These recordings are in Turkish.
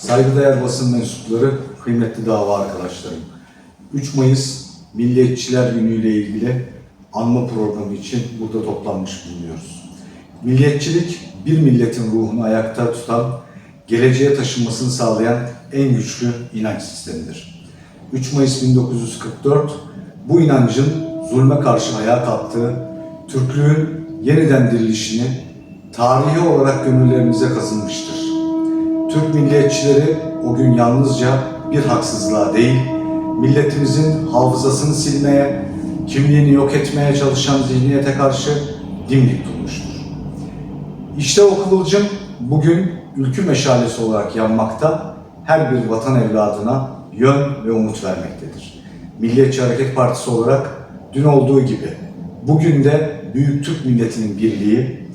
Saygıdeğer basın mensupları, kıymetli dava arkadaşlarım. 3 Mayıs Milliyetçiler Günü ile ilgili anma programı için burada toplanmış bulunuyoruz. Milliyetçilik, bir milletin ruhunu ayakta tutan, geleceğe taşınmasını sağlayan en güçlü inanç sistemidir. 3 Mayıs 1944, bu inancın zulme karşı ayağa kalktığı, Türklüğün yeniden dirilişini tarihi olarak gönüllerimize kazınmıştır. Türk milliyetçileri o gün yalnızca bir haksızlığa değil, milletimizin hafızasını silmeye, kimliğini yok etmeye çalışan zihniyete karşı dimdik durmuştur. İşte o kıvılcım bugün ülkü meşalesi olarak yanmakta, her bir vatan evladına yön ve umut vermektedir. Milliyetçi Hareket Partisi olarak dün olduğu gibi bugün de büyük Türk milletinin birliği,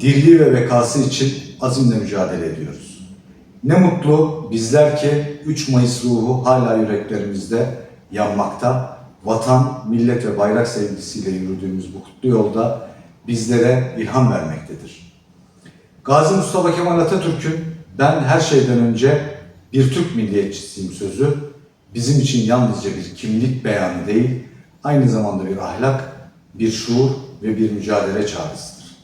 dirliği ve bekası için azimle mücadele ediyoruz. Ne mutlu bizler ki 3 Mayıs ruhu hala yüreklerimizde yanmakta, vatan, millet ve bayrak sevgisiyle yürüdüğümüz bu kutlu yolda bizlere ilham vermektedir. Gazi Mustafa Kemal Atatürk'ün ben her şeyden önce bir Türk milliyetçisiyim sözü bizim için yalnızca bir kimlik beyanı değil, aynı zamanda bir ahlak, bir şuur ve bir mücadele çağrısıdır.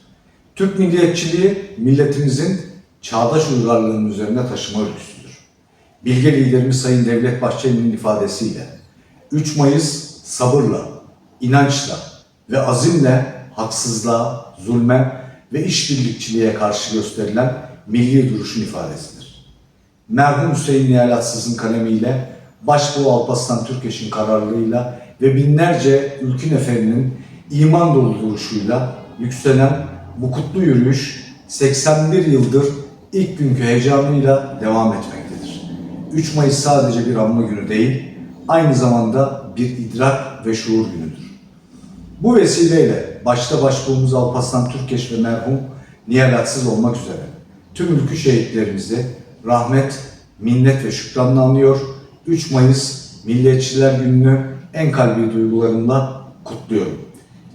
Türk milliyetçiliği milletimizin çağdaş uygarlığının üzerine taşıma ülküsüdür. Bilge liderimiz Sayın Devlet Bahçeli'nin ifadesiyle 3 Mayıs sabırla, inançla ve azimle haksızlığa, zulme ve işbirlikçiliğe karşı gösterilen milli duruşun ifadesidir. Merhum Hüseyin Nihalatsız'ın kalemiyle, Başbuğ Alparslan Türkeş'in kararlılığıyla ve binlerce ülkü neferinin iman dolu duruşuyla yükselen bu kutlu yürüyüş 81 yıldır ilk günkü heyecanıyla devam etmektedir. 3 Mayıs sadece bir anma günü değil, aynı zamanda bir idrak ve şuur günüdür. Bu vesileyle başta başbuğumuz Alparslan Türkeş ve merhum Nihalatsız olmak üzere tüm ülkü şehitlerimizi rahmet, minnet ve şükranla anıyor. 3 Mayıs Milliyetçiler Günü'nü en kalbi duygularımla kutluyorum.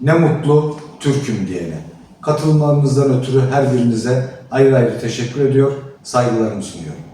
Ne mutlu Türk'üm diyene. Katılımlarınızdan ötürü her birinize ayrı ayrı teşekkür ediyor, saygılarımı sunuyorum.